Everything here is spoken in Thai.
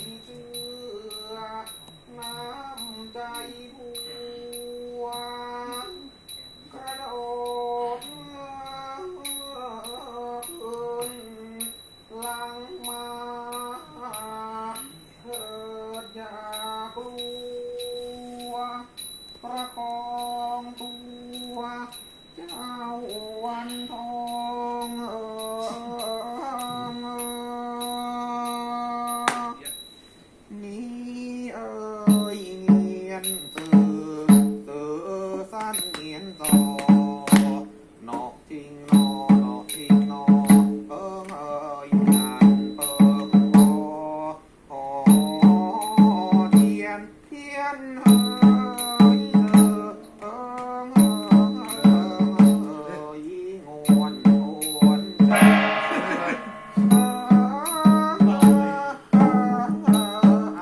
เชื่อน้ำใจบัวกระดอบหลังมาเถิดอย่ากลัว ประคองตัว เจ้าวันทอง mean,